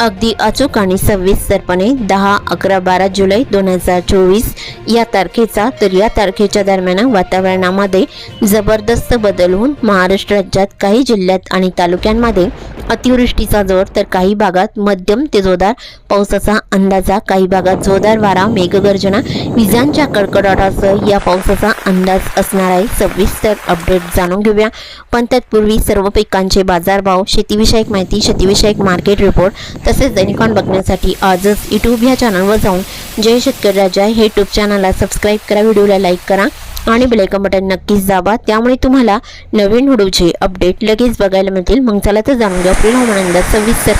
अगदी अचूक आणि सविस्तरपणे दहा अकरा बारा जुलै दोन हजार चोवीस या तारखेचा तर या तारखेच्या दरम्यान वातावरणामध्ये जबरदस्त बदल होऊन महाराष्ट्र राज्यात काही जिल्ह्यात आणि तालुक्यांमध्ये अतिवृष्टीचा जोर तर काही भागात मध्यम ते जोरदार पावसाचा अंदाजा काही भागात जोरदार वारा मेघगर्जना विजांच्या कडकडाटासह या पावसाचा अंदाज असणार आहे. सविस्तर अपडेट जाणून घेऊया. पण तत्पूर्वी सर्व पिकांचे बाजारभाव शेतीविषयक माहिती शेतीविषयक मार्केट रिपोर्ट तसेच दैनिकॉन बघण्यासाठी आजच यूट्यूब ह्या चॅनलवर जाऊन जय शेतकरी राजा हे यूट्यूब चॅनलला सबस्क्राईब करा व्हिडिओला लाईक करा आणि बेलायकन बटन नक्कीच दाबा. त्यामुळे तुम्हाला नवीन व्हिडिओचे अपडेट लगेच बघायला मिळतील. मग चला तर जाणून घ्या. पुढील हवामान अंदाज सविस्तर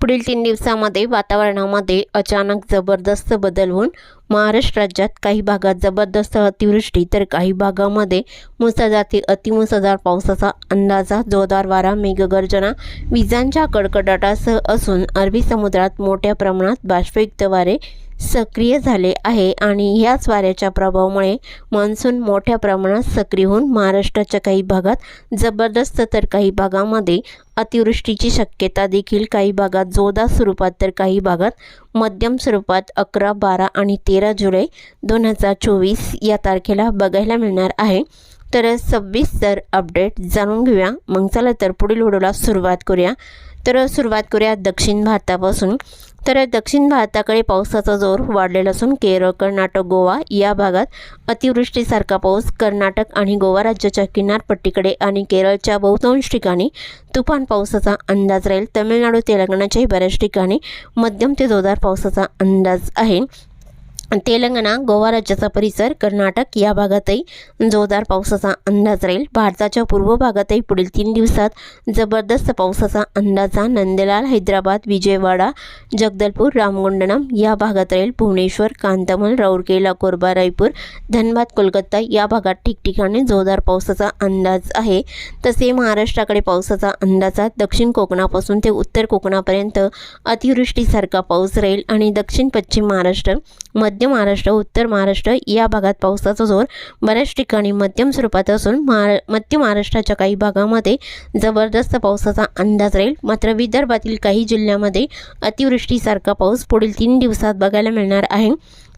पुढील तीन दिवसामध्ये वातावरणामध्ये अचानक जबरदस्त बदल होऊन महाराष्ट्र राज्यात काही भागात जबरदस्त अतिवृष्टी तर काही भागामध्ये मुसळधार ते अतिमुसळधार पावसाचा अंदाजा जोरदार वारा मेघगर्जना विजांच्या कडकडाटासह असून अरबी समुद्रात मोठ्या प्रमाणात बाष्पयुक्त वारे सक्रिय झाले आहे आणि ह्याच वाऱ्याच्या प्रभावामुळे मान्सून मोठ्या प्रमाणात सक्रिय होऊन महाराष्ट्राच्या काही भागात जबरदस्त तर काही भागामध्ये अतिवृष्टीची शक्यता देखील. काही भागात जोरदार स्वरूपात तर काही भागात मध्यम स्वरूपात अकरा बारा आणि तेरा जुलै दोन हजार चोवीस या तारखेला बघायला मिळणार आहे. तर सविस्तर अपडेट जाणून घेऊया. मग चला तर पुढील व्हिडिओला सुरुवात करूया. तर सुरुवात करूया दक्षिण भारतापासून. तर दक्षिण भारताकडे पावसाचा जोर वाढलेला असून केरळ कर्नाटक गोवा या भागात अतिवृष्टीसारखा पाऊस कर्नाटक आणि गोवा राज्याच्या किनारपट्टीकडे आणि केरळच्या बहुतांश ठिकाणी तुफान पावसाचा अंदाज राहील. तमिळनाडू तेलंगणाच्याही बऱ्याच ठिकाणी मध्यम ते जोरदार पावसाचा अंदाज आहे. तेलंगणा गोवा राज्याचा परिसर कर्नाटक या भागातही जोरदार पावसाचा अंदाज राहील. भारताच्या पूर्व भागातही पुढील तीन दिवसात जबरदस्त पावसाचा अंदाजा नंदलाल हैदराबाद विजयवाडा जगदलपूर रामगुंडनम या भागात राहील. भुवनेश्वर कांतमल राऊरकेला कोरबा रायपूर धनबाद कोलकाता या भागात ठिकठिकाणी जोरदार पावसाचा अंदाज आहे. तसे महाराष्ट्राकडे पावसाचा अंदाजात दक्षिण कोकणापासून ते उत्तर कोकणापर्यंत अतिवृष्टीसारखा पाऊस राहील. आणि दक्षिण पश्चिम महाराष्ट्र मध्य मध्य महाराष्ट्र उत्तर महाराष्ट्र या भागात पावसाचा जोर बऱ्याच ठिकाणी मध्यम स्वरूपात असून महा मध्य महाराष्ट्राच्या काही भागामध्ये जबरदस्त पावसाचा अंदाज राहील. मात्र विदर्भातील काही जिल्ह्यामध्ये अतिवृष्टीसारखा पाऊस पुढील तीन दिवसात बघायला मिळणार आहे.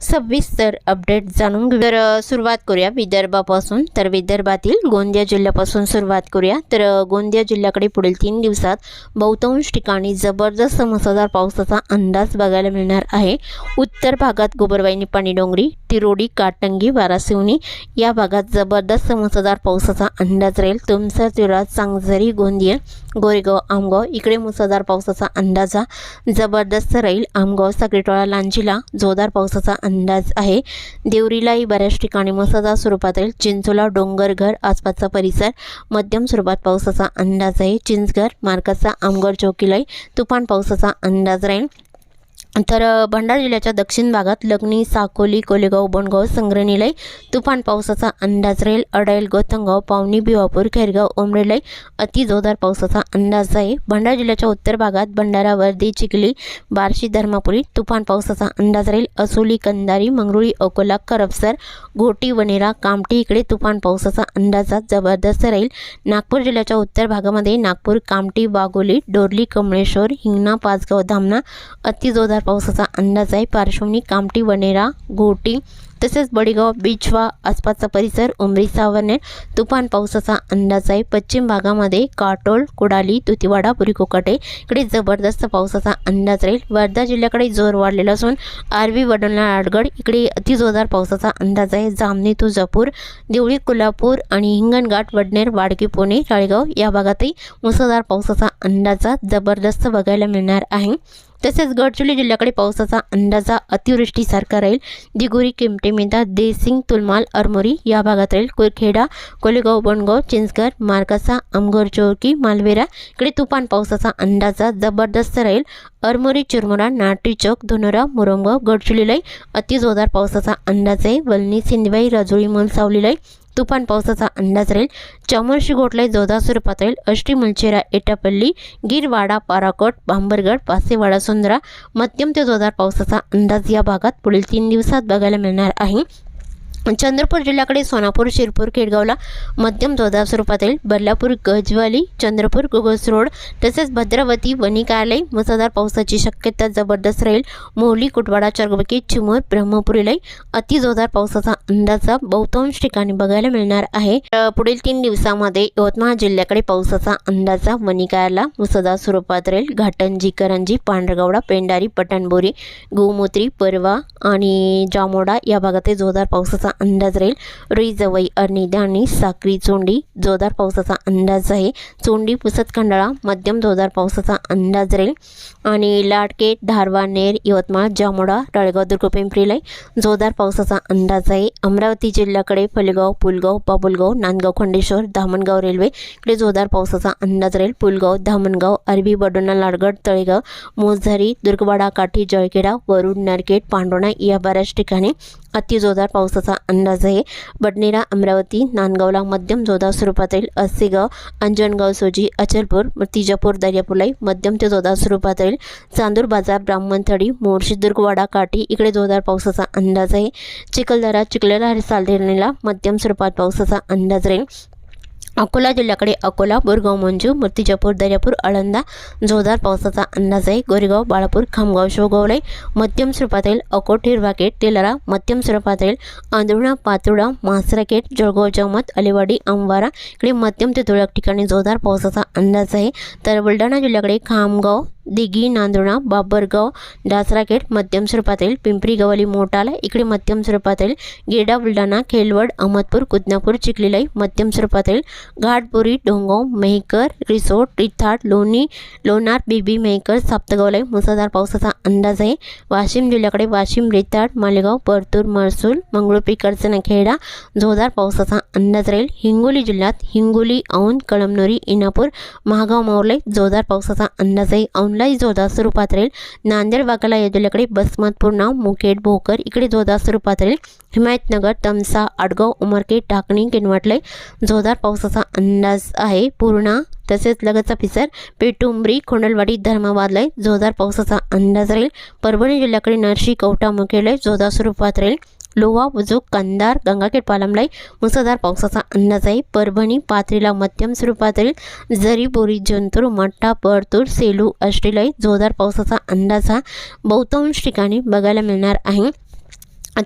सविस्तर अपडेट जाणून घेऊ. तर सुरुवात करूया विदर्भापासून. तर विदर्भातील गोंदिया जिल्ह्यापासून सुरुवात करूया. तर गोंदिया जिल्ह्याकडे पुढील तीन दिवसात बहुतांश ठिकाणी जबरदस्त मुसळधार पावसाचा अंदाज बघायला मिळणार आहे. उत्तर भागात गोबरवाईनी पाणी डोंगरी तिरोडी काटंगी वारासिवनी या भागात जबरदस्त मुसळधार पावसाचा अंदाज राहील. तुमसर तिराज चांगझरी गोंदिया गोरेगाव आमगाव इकडे मुसळधार पावसाचा अंदाज हा जबरदस्त राहील. आमगाव सागरीटोळा लांजीला जोरदार पावसाचा अंदाज आहे. देवरीलाही बऱ्याच ठिकाणी मुसळधार स्वरूपात राहील. चिंचोला डोंगरघर आसपासचा परिसर मध्यम स्वरूपात पावसाचा अंदाज आहे. चिंचघर मार्काचा आमगड चौकीलाही तुफान पावसाचा अंदाज राहील. तर भंडारा जिल्ह्याच्या दक्षिण भागात लग्नी साकोली कोलेगाव बनगाव संग्रहिणीलय तुफान पावसाचा अंदाज राहील. अडाईल गोतंगाव पावनी भिवापूर खैरगाव ओमरेलय अतिजोरदार पावसाचा अंदाज आहे. भंडारा जिल्ह्याच्या उत्तर भागात भंडारा वर्धी चिखली बार्शी धर्मापुरी तुफान पावसाचा अंदाज राहील. असोली कंदारी मंगरुळी अकोला करपसर घोटी वनेरा कामठी इकडे तुफान पावसाचा अंदाज जबरदस्त राहील. नागपूर जिल्ह्याच्या उत्तर भागामध्ये नागपूर कामठी बागोली डोरली कमळेश्वर हिंगणा पाचगाव धामणा अतिजोरदार जोरदार पावसाचा अंदाज आहे. पार्श्वनी कामटी वनेरा घोटी तसेच बडीगाव बिचवा आसपासचा परिसर उमरी सावरनेर तुफान पावसाचा अंदाज आहे. पश्चिम भागामध्ये काटोल कुडाली तुतीवाडा पुरीकोकाटे इकडे जबरदस्त पावसाचा अंदाज राहील. वर्धा जिल्ह्याकडे जोर वाढलेला असून आरवी वडोलना आडगड इकडे अतिजोरदार पावसाचा अंदाज आहे. जामणी तुळजापूर देवळी कोल्हापूर आणि हिंगणघाट वडनेर वाडकी पुणे राळेगाव या भागातही मुसळधार पावसाचा अंदाजा जबरदस्त बघायला मिळणार आहे. तसेच गडचिरोली जिल्ह्याकडे पावसाचा अंदाजा अतिवृष्टीसारखा राहील. दिगोरी किमटे मेधा देसिंग तुलमाल अरमोरी या भागात राहील कुरखेडा कोलेगाव बनगाव चिंचघर मार्कासा अमगोर चौकी मालवेरा इकडे तुफान पावसाचा अंदाजा जबरदस्त राहील अरमोरी चिरमुरा नाटी चौक धुनोरा मुरमगाव गडचिरोलीलाही अतिजोरदार पावसाचा अंदाज आहे वलनी सिंधवाई राजोळी मनसावलीलाई तुफान पावसाचा अंदाज राहील. चामोर्शी गोठले जोधा स्वरूपात राहील अष्टी मुलचेरा एटापल्ली गिरवाडा पाराकोट बांबरगड पासेवाडा सुंदरा मध्यम ते जोरदार पावसाचा अंदाज या भागात पुढील तीन दिवसात बघायला मिळणार आहे. चंद्रपूर जिल्ह्याकडे सोनापूर शिरपूर खेडगावला मध्यम जोरदार स्वरूपात येईल बदलापूर गजवाली चंद्रपूर गुगस रोड तसेच भद्रावती वनिकालय मुसळधार पावसाची शक्यता जबरदस्त राहील. मोहली कुटवाडा चरगबकी चिमूर ब्रह्मपुरीलाही अति जोरदार पावसाचा अंदाजा बहुतांश ठिकाणी बघायला मिळणार आहे. पुढील तीन दिवसामध्ये यवतमाळ जिल्ह्याकडे पावसाचा अंदाजा वनिकायला मुसळधार स्वरूपात राहील. घाटंजी करंजी पांढरगावडा पेंडारी पटणबोरी गोमूत्री परवा आणि जामोडा या भागात जोरदार पावसाचा अंदाज राहील. रुई जवई अर्निदा आणि साक्री चोंडी जोरदार पावसाचा अंदाज आहे. चोंडी पुसत खंडाळा मध्यम जोरदार पावसाचा अंदाज राहील. आणि लाडकेट धारवा नेर यवतमाळ जामोडा तळेगाव दुर्ग पिंपरीला जोरदार पावसाचा अंदाज आहे. अमरावती जिल्ह्याकडे फलगाव पुलगाव बाबुलगाव नांदगाव खंडेश्वर धामणगाव रेल्वे इकडे जोरदार पावसाचा अंदाज राहील. पुलगाव धामणगाव अरबी बडोना लाडगड तळेगाव मोझरी दुर्गवाडा काठी जळखेडा वरुड नरकेट पांडोणा या बऱ्याच ठिकाणी अतिजोरदार पावसाचा अंदाज. आहे बडनेरा अमरावती नांदगावला मध्यम जोरदार स्वरूपात येईल अस्सेगाव अंजनगाव सोजी अचलपूर तिजापूर दर्यापूरलाई मध्यम ते जोरदार स्वरूपात येईल चांदूर बाजार ब्राह्मणथडी मोर्शी दुर्गवाडा काठी इकडे जोरदार पावसाचा अंदाज आहे. चिखलदरा चिखलदरा सालदेरणीला मध्यम स्वरूपात पावसाचा अंदाज राहील. अकोला जिल्ह्याकडे अकोला बोरगाव मंजू मूर्तिजापूर दर्यापूर आळंदा जोरदार पावसाचा अंदाज आहे. गोरेगाव बाळापूर खामगाव शोगावले मध्यम स्वरूपात येईल अकोट हिरवाकेट तेलारा मध्यम स्वरूपात येईल आंधुणा पातुडा मासराकेट जळगाव जमत अलिवाडी अंबारा इकडे मध्यम ते तुरळक ठिकाणी जोरदार पावसाचा अंदाज आहे. तर बुलढाणा जिल्ह्याकडे खामगाव दिघी नांदुणा बाबरगाव डासराखेड मध्यम स्वरूपात येईल पिंपरी गवाली मोटाला इकडे मध्यम स्वरूपात येईल गेडा बुलढाणा खेलवड अहमदपूर कुदनापूर चिखलीलाई मध्यम स्वरूपात येईल घाटपुरी डोंगाव मेहकर रिसोर्ट रिथाड लोणी लोणार बीबी मेहकर साप्तगावलाई मुसळधार पावसाचा अंदाज आहे. वाशिम जिल्ह्याकडे वाशिम रिताड मालेगाव परतूर महसूल मंगळुपी करचना खेडा जोरदार पावसाचा अंदाज राहील. हिंगोली जिल्ह्यात हिंगोली औंध कळमनुरी इनापूर महागाव मावले जोरदार पावसाचा अंदाज आहे. औंधलाई जोरदार स्वरूपात राहील. नांदेड वाघाला या जिल्ह्याकडे बसमत नाव मुकेट भोकर. इकडे जोरदार स्वरूपात राहील. हिमायतनगर तमसा आडगाव उमरके टाकणी किनवटले. जोरदार पावसाचा अंदाज आहे. पूर्णा तसेच लगतचा पिसर पेटुंबरी खोंडलवाडी धर्माबादला जोरदार पावसाचा अंदाज राहील. परभणी जिल्ह्याकडे नरशी कवटा मुखेडलय जोरदार स्वरूपात राहील. लोहा बुजुक कंदार गंगाखेड पालमलाई मुसळधार पावसाचा अंदाज आहे. परभणी पाथरीला मध्यम स्वरूपातील राहील जरी बोरी जंतूर मट्टा परतूर सेलू अष्टेलाई जोरदार पावसाचा अंदाज हा बहुतांश ठिकाणी बघायला मिळणार आहे.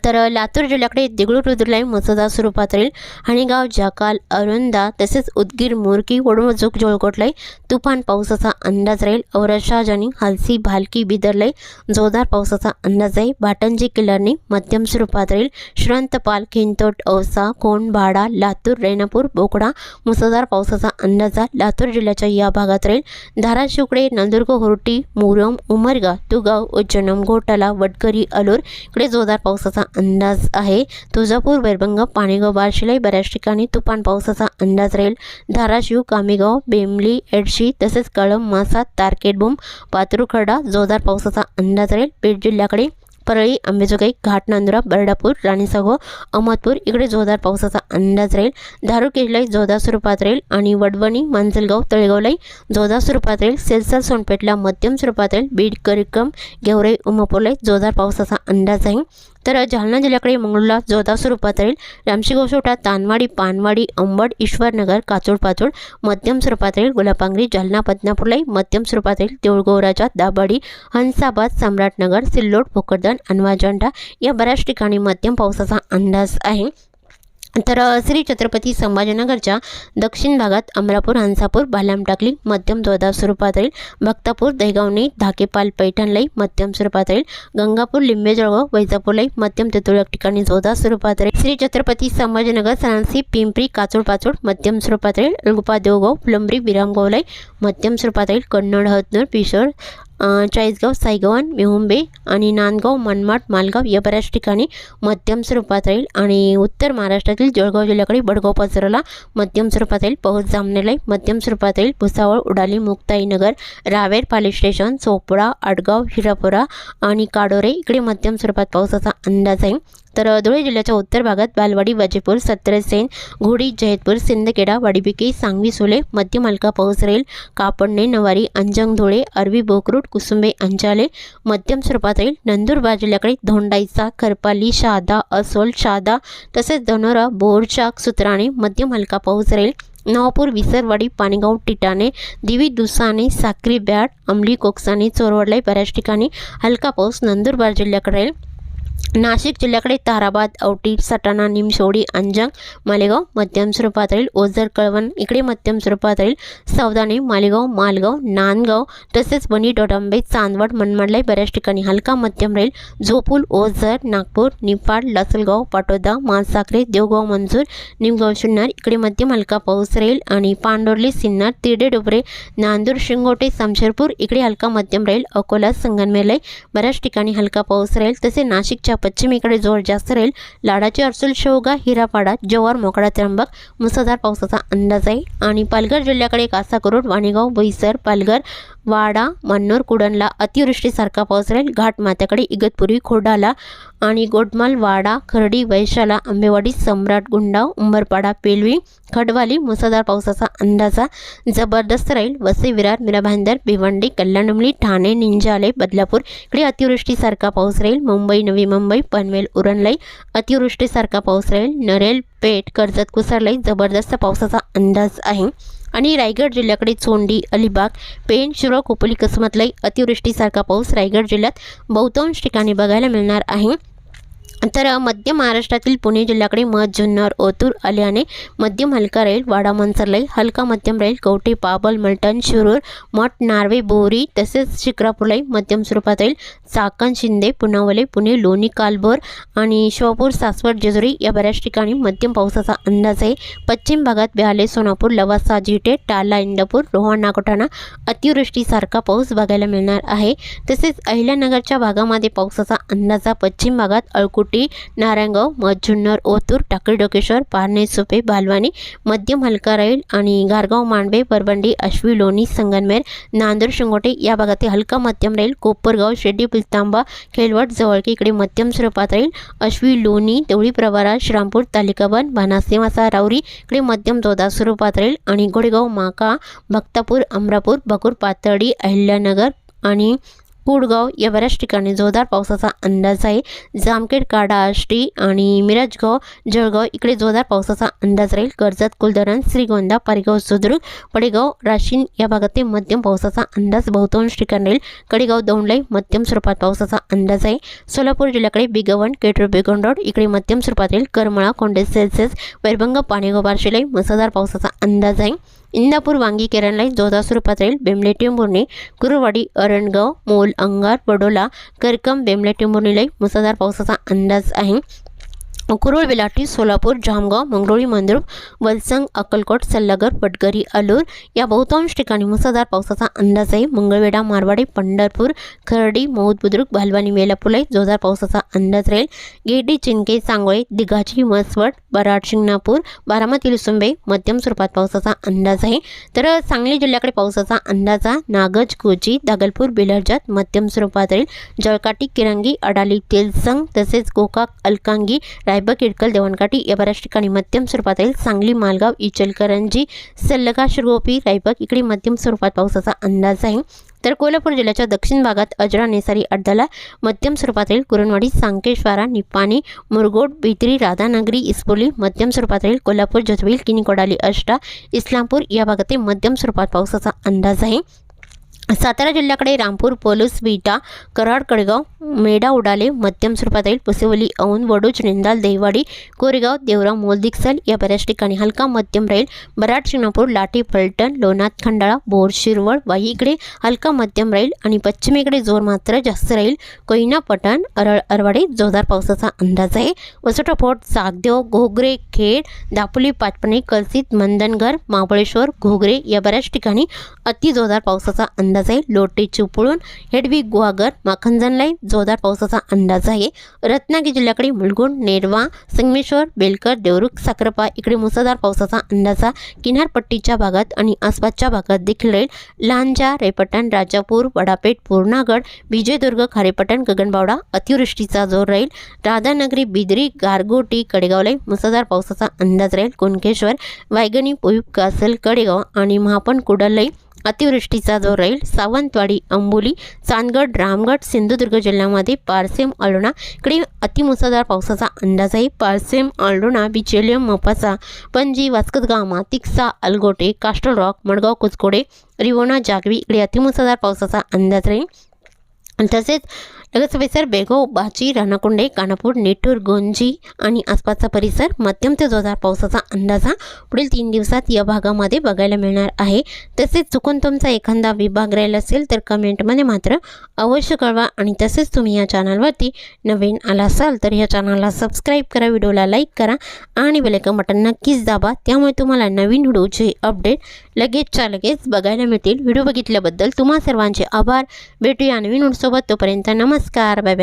तर लातूर जिल्ह्याकडे देगलूर रुद्रलाई मुसळधार स्वरूपात राहील हणीगाव जाकाल अरुंदा तसेच उदगीर मोरकी वडमजूक जोळकोटलाई तुफान पावसाचा अंदाज राहील. औरषा आणि हालसी भालकी बिदरलाई जोरदार पावसाचा अंदाज आहे. भाटंजी किल्लारनी मध्यम स्वरूपात राहील. श्रंतपाल खिंतोट औसा कोंडभाडा लातूर रेणापूर बोकडा मुसळधार पावसाचा अंदाज लातूर जिल्ह्याच्या या भागात राहील. धाराशिवकडे नंदुर्ग होर्टी मुरम उमरगा तुगाव उज्जनम घोटाला वडकरी अलूर इकडे जोरदार पावसाचा अंदाज आहे. तुळजापूर वैरभंग पाणीगाव बार्शीलाही बऱ्याच ठिकाणी तुफान पावसाचा अंदाज राहील. धाराशिव कामेगाव बेमली एडशी तसेच कळंब मासा तारकेटबुम पातुरखडा जोरदार पावसाचा अंदाज राहील. बीड जिल्ह्याकडे परळी अंबेजोगाई घाटनांदुरा बरडापूर राणीसागो अहमदपूर इकडे जोरदार पावसाचा अंदाज राहील. धारू किल्लाई जोरदार स्वरूपात राहील आणि वडवणी मांजलगाव तळेगावलाई जोरदार स्वरूपात राहील. सेलसर सोनपेठला मध्यम स्वरूपात राहील. बीड करिकम गेवराई उमापूरलाई जोरदार पावसाचा अंदाज आहे तर जालना जिल्ह्याकडे मंगळूरला जोरदार स्वरूपात राहील. रामशिगोसोटा तानवाडी पानवाडी अंबड ईश्वरनगर काचोड पाचोड मध्यम स्वरूपात राहील. गुलाबांगरी जालना बदनापूरलाही मध्यम स्वरूपात राहील. देऊळगौराच्या दाबाडी हंसाबाद सम्राटनगर सिल्लोड भोकरदन अनवाजंडा या बऱ्याच ठिकाणी मध्यम पावसाचा अंदाज आहे. तर श्री छत्रपती संभाजीनगरच्या दक्षिण भागात अमरापूर हंसापूर बालाम टाकली मध्यम जोरदार स्वरूपात राहील. भक्तापूर दहगावणी धाकेपाल पैठणलाई मध्यम स्वरूपात राहील. गंगापूर लिंबेजळगाव वैजापूरलाई मध्यम ते तुरळक ठिकाणी जोरदार स्वरूपात राहील. श्री छत्रपती संभाजीनगर सरांसी पिंपरी काचोड पाचोड मध्यम स्वरूपात राहील. अलगुपा देवगाव फुलंबरी विरामगावलाई मध्यम स्वरूपात राहील. कन्नड हतनूर पिशोर चाळीसगाव सायगवन मेहुंबे आणि नांदगाव मनमाड मालगाव या बऱ्याच ठिकाणी मध्यम स्वरूपात राहील आणि उत्तर महाराष्ट्रातील जळगाव जिल्ह्याकडे बडगाव पसरला मध्यम स्वरूपात राहील. पाऊस जामनेलाई मध्यम स्वरूपात राहील. भुसावळ उडाली मुक्ताईनगर रावेर पाली स्टेशन चोपडा आडगाव हिरापुरा आणि काडोरे इकडे मध्यम स्वरूपात पावसाचा अंदाज आहे. तर धुळे जिल्ह्याच्या उत्तर भागात बालवाडी वाजेपूर सत्रसेन घोडी जयतपूर सिंदखेडा वाडीबिकी सांगवी सोले मध्यम मालका पाऊस राहील कापडणे नवारी अंजंग धुळे अरबी बोकरूट कुसुंबे अंजाले मध्यम स्वरूपात राहील नंदुरबार जिल्ह्याकडे धोंडाईचा खरपाली शहादा असोल शहादा तसेच धनोरा बोरचाक सुत्राणे मध्यम हलका पाऊस राहील नवापूर विसरवाडी पाणीगाव टिटाणे दिवी दुसाने साक्री बॅट अंमली कोकसाने चोरवडलाई बऱ्याच ठिकाणी हलका पाऊस नंदुरबार जिल्ह्याकडे राहील नाशिक जिल्ह्याकडे ताराबाद औटी सटाणा निमसोडी अंजंग मालेगाव मध्यम स्वरूपात राहील ओझर कळवण इकडे मध्यम स्वरूपात राहील सौदाणे मालेगाव मालगाव नांदगाव तसेच बनी डोडांबे चांदवड मनमाडलाई बऱ्याच ठिकाणी हलका मध्यम राहील झोपूल ओझर नागपूर निफाड लासलगाव पाटोदा मालसाखरे देवगाव मंजूर निमगाव शिन्नर इकडे मध्यम हलका पाऊस राहील आणि पांडोर्ली सिन्नर तिरडे डोबरे नांदूर शिंगोटे समशेरपूर इकडे हलका मध्यम राहील अकोला संगनमेरलाई बऱ्याच ठिकाणी हलका पाऊस राहील तसे नाशिकच्या पश्चिमेकडे जोर जास्त राहील. लाडाची अर्सुल शेवगा हिरापाडा जव्हार मोकळा त्र्यंबक मुसळधार पावसाचा अंदाज आहे. आणि पालघर जिल्ह्याकडे कासाकरोड वाणीगाव बोईसर पालघर वाडा मन्नूर कुडणला अतिवृष्टीसारखा पाऊस राहील. घाटमात्याकडे इगतपुरी खोडाला आणि गोडमाल वाडा खर्डी वैशाला आंबेवाडी सम्राट गुंडाव उंबरपाडा पेलवी खडवाली मुसळधार पावसाचा अंदाजा जबरदस्त राहील वसे विरार मीरा भाईंदर भिवंडी कल्याणमली ठाणे निंजाले बदलापूर इकडे अतिवृष्टीसारखा पाऊस राहील मुंबई नवी मुंबई पनवेल उरणलाई अतिवृष्टीसारखा पाऊस राहील नरेल पेठ कर्जत कुसरलाई जबरदस्त पावसाचा अंदाज आहे. आणि रायगड जिल्ह्याकडे चोंडी अलिबाग पेण शिरोळ खोपोली कसमतलाई अतिवृष्टीसारखा पाऊस रायगड जिल्ह्यात बहुतांश ठिकाणी बघायला मिळणार आहे. तर मध्य महाराष्ट्रातील पुणे जिल्ह्याकडे मध जुन्नर ओतूर आल्याने मध्यम हलका राहील वाडा मनसरलाई हलका मध्यम राहील कवठे पाबल मलटण शिरूर मठ नार्वे बोरी तसेच शिक्रापूरलाई मध्यम स्वरूपात राहील चाकण शिंदे पुनावले पुणे लोणी कालभोर आणि शिवापूर सासवड जेजुरी या बऱ्याच ठिकाणी मध्यम पावसाचा अंदाज आहे. पश्चिम भागात बिहाले सोनापूर लवासा जिटे टाला इंदापूर रोहा नागोठाणा अतिवृष्टीसारखा पाऊस बघायला मिळणार आहे. तसेच अहिल्यानगरच्या भागामध्ये पावसाचा अंदाजा पश्चिम भागात अळकुट नारायणगाव मजुन्नर ओतूर टाकळी डोकेश्वर पारणे सोपे बालवानी मध्यम हलका राहील आणि गारगाव मांडवे परबंडी अश्वी लोणी संगनमेर नांदूर शिंगोटे या भागातील हलका मध्यम राहील. कोपरगाव शेड्डी पुलतांबा खेलवट जवळके इकडे मध्यम स्वरूपात राहील. अश्वी लोणी देवळी प्रवारा श्रामपूर तालिकाबन भानासेवासा राऊरी इकडे मध्यम जोदा स्वरूपात राहील. आणि गोडेगाव माका भक्तापूर अमरापूर बकूर पातळी अहिल्यानगर आणि कुडगाव या बऱ्याच ठिकाणी जोरदार पावसाचा अंदाज आहे. जामखेड काडा आष्टी आणि मिरजगाव जळगाव इकडे जोरदार पावसाचा अंदाज राहील. कर्जत कुलधरण श्रीगोंदा पारेगाव सुद्रुक पडेगाव राशीन या भागातील मध्यम पावसाचा अंदाज बहुतांश ठिकाणी राहील. कडेगाव दौंडलाई मध्यम स्वरूपात पावसाचा अंदाज आहे. सोलापूर जिल्ह्याकडे बिगवण केटर रोड इकडे मध्यम स्वरूपात राहील. करमळा कोंडे सेल्सेस वैरभंग पाणेगाव बार्शीलाई मुसळधार पावसाचा अंदाज आहे. इंदापूर वांगी केरणलाई लाईन स्वरूपात राहील बेमले टेंभुर्णी कुरुवाडी अरणगाव मोल अंगार बडोला करकम बेमले टेंभुर्णीलाई मुसळधार पावसाचा अंदाज आहे. कुरुळ बेलाटी सोलापूर जामगाव मंगरुळी मंद्रुप वलसंग अक्कलकोट सल्लागर पटगरी अलूर या बहुतांश ठिकाणी मुसळधार पावसाचा अंदाज आहे. मंगळवेढा मारवाडी पंढरपूर खर्डी मौद बुद्रुक भालवानी वेलापूरलाई जोरदार पावसाचा अंदाज राहील. गेडी चिंके सांगोळे दिघाची मसवड बराड शिंगणापूर बारामती लुसुंबे मध्यम स्वरूपात पावसाचा अंदाज आहे. तर सांगली जिल्ह्याकडे पावसाचा अंदाजा नागज कोची दागलपूर बेलरजात मध्यम स्वरूपात राहील. जळकाटी किरंगी अडाली तेलसंग तसेच गोकाक अलकांगी रायबग इडकल देवणकाठी या बऱ्याच ठिकाणी मध्यम स्वरूपात येईल सांगली मालगाव इचलकरंजी सल्लगा शिरगोपी रायबक इकडे मध्यम स्वरूपात पावसाचा अंदाज आहे. तर कोल्हापूर जिल्ह्याच्या दक्षिण भागात अजरा नेसारी अड्डाला मध्यम स्वरूपात येईल कुरणवाडी सांकेश्वारा निपाणी मुरगोड बित्री राधानगरी इस्पोली मध्यम स्वरूपात येईल कोल्हापूर जतवेल किनीकोडाली अष्टा इस्लामपूर या भागातील मध्यम स्वरूपात पावसाचा अंदाज आहे. सातारा जिल्ह्याकडे रामपूर पोलूस विटा कराड कडगाव मेढा उडाले मध्यम स्वरूपात राहील पुसेवली औंध वडूज निंदाल देवाडी कोरेगाव देवराव मोलदिक्सल या बऱ्याच ठिकाणी हलका मध्यम राहील बराड शिंगणापूर लाठी फलटण लोणात खंडाळा बोर शिरवळ वाई इकडे हलका मध्यम राहील आणि पश्चिमेकडे जोर मात्र जास्त राहील कोयना पटण अरळ अरवाडे जोरदार पावसाचा अंदाज आहे. वसोटा फोर्ट सागदेव घोगरे खेड दापोली पाचपणे कलसित मंदनगर महाबळेश्वर घोगरे या बऱ्याच ठिकाणी अति जोरदार पावसाचा अंदाज अंदाज आहे. लोटे चिपळूण हेडवी गुहागर माखंजनलाई जोरदार पावसाचा अंदाज आहे. रत्नागिरी जिल्ह्याकडे मुलगुण नेरवा संगमेश्वर बेलकर देवरुख साखरपा इकडे मुसळधार पावसाचा अंदाज किनारपट्टीच्या भागात आणि आसपासच्या भागात देखील राहील. लांजा रेपटण राजापूर वडापेठ पूर्णागड विजयदुर्ग खारेपटण गगनबावडा अतिवृष्टीचा जोर राहील. राधानगरी बिदरी गारगोटी कडेगावलाई मुसळधार पावसाचा अंदाज राहील. कुणकेश्वर वायगणी पोईप कासल कडेगाव आणि महापण कुडलई अतिवृष्टीचा जोर राहील सावंतवाडी अंबोली चांदगड रामगड सिंधुदुर्ग जिल्ह्यामध्ये पारसेम अलोणा इकडे अतिमुसळधार पावसाचा अंदाज आहे पारसेम अलोणा बिचेलियम मोपासा पणजी वास्कतगामा तिक्सा अलगोटे कास्टल रॉक मडगाव कुचकोडे रिवोना जागवी इकडे अतिमुसळधार पावसाचा अंदाज राहील. तसेच लगेच परिसर बेगो बाची राणाकुंडे कानापूर नेटूर गोंजी आणि आसपासचा परिसर मध्यम ते जोरदार पावसाचा अंदाज हा पुढील तीन दिवसात या भागामध्ये बघायला मिळणार आहे. तसेच चुकून तुमचा एखादा विभाग राहिला असेल तर कमेंटमध्ये मात्र अवश्य कळवा आणि तसेच तुम्ही या चॅनलवरती नवीन आला असाल तर या चॅनलला सबस्क्राईब करा व्हिडिओला लाईक करा आणि बेलेकन बटन नक्कीच दाबा. त्यामुळे तुम्हाला नवीन व्हिडिओचे अपडेट लगेचच्या लगेच बघायला मिळतील. व्हिडिओ बघितल्याबद्दल तुम्हा सर्वांचे आभार. भेटूया नवीन सोबत. तोपर्यंत नमस्कार. Bye bye